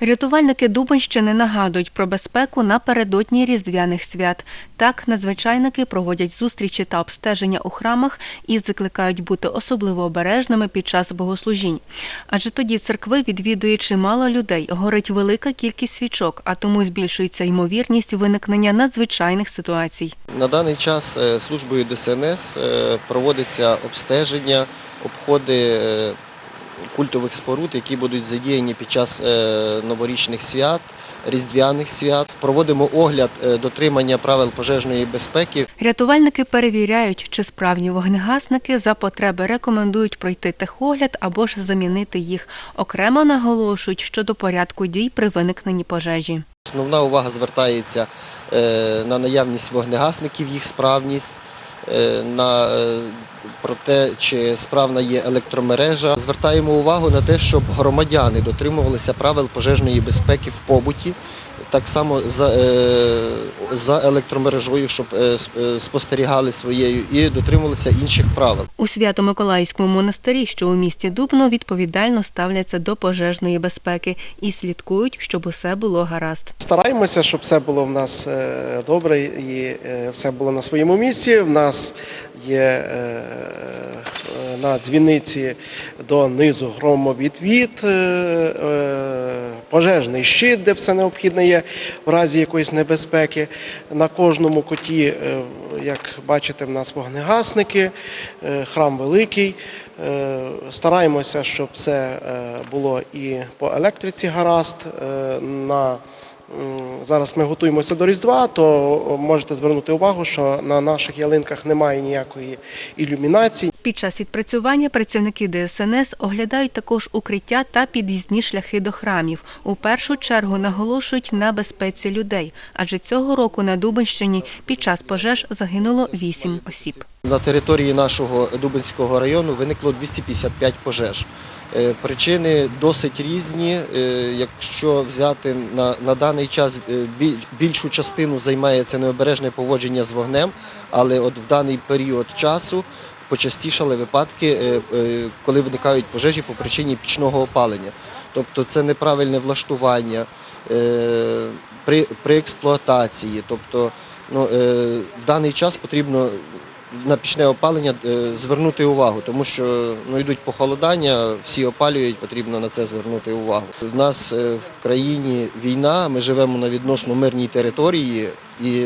Рятувальники Дубенщини нагадують про безпеку напередодні різдвяних свят. Так, надзвичайники проводять зустрічі та обстеження у храмах і закликають бути особливо обережними під час богослужінь. Адже тоді церкви відвідує чимало людей, горить велика кількість свічок, а тому збільшується ймовірність виникнення надзвичайних ситуацій. На даний час е, службою ДСНС е, проводиться обстеження, обходи е, культових споруд, які будуть задіяні під час е, новорічних свят, різдвяних свят. Проводимо огляд е, дотримання правил пожежної безпеки. Рятувальники перевіряють, чи справні вогнегасники за потреби рекомендують пройти техогляд або ж замінити їх. Окремо наголошують щодо порядку дій при виникненні пожежі. Основна увага звертається е, на наявність вогнегасників, їх справність, на е, про те, чи справна є електромережа. Звертаємо увагу на те, щоб громадяни дотримувалися правил пожежної безпеки в побуті. Так само за, е, за електромережою, щоб е, е, спостерігали своєю і дотримувалися інших правил. У Свято-Миколаївському монастирі, що у місті Дубно, відповідально ставляться до пожежної безпеки і слідкують, щоб усе було гаразд. Стараємося, щоб все було в нас добре і все було на своєму місці. В нас є е, е, на дзвіниці до низу громовідвід, е, пожежний щит, де все необхідне є в разі якоїсь небезпеки. На кожному куті, як бачите, в нас вогнегасники, храм великий. Стараємося, щоб все було і по електриці гаразд. На зараз ми готуємося до Різдва, то можете звернути увагу, що на наших ялинках немає ніякої ілюмінації. Під час відпрацювання працівники ДСНС оглядають також укриття та під'їзні шляхи до храмів. У першу чергу наголошують на безпеці людей, адже цього року на Дубенщині під час пожеж загинуло вісім осіб. На території нашого Дубинського району виникло 255 пожеж. Е, Причини досить різні. Е, Якщо взяти на, на даний час е, біль- більшу частину займає це необережне поводження з вогнем, але от в даний період часу почастішали випадки, е, е, коли виникають пожежі по причині пічного опалення. Тобто це неправильне влаштування е, при, при експлуатації. Тобто ну, в даний час потрібно на пічне опалення звернути увагу, тому що ну, йдуть похолодання, всі опалюють, потрібно на це звернути увагу. У нас в країні війна, ми живемо на відносно мирній території і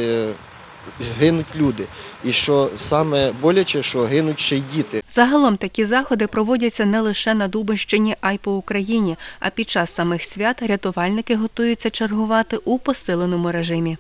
гинуть люди. І що саме боляче, що гинуть ще й діти. Загалом такі заходи проводяться не лише на Дубенщині, а й по Україні. А під час самих свят рятувальники готуються чергувати у посиленому режимі.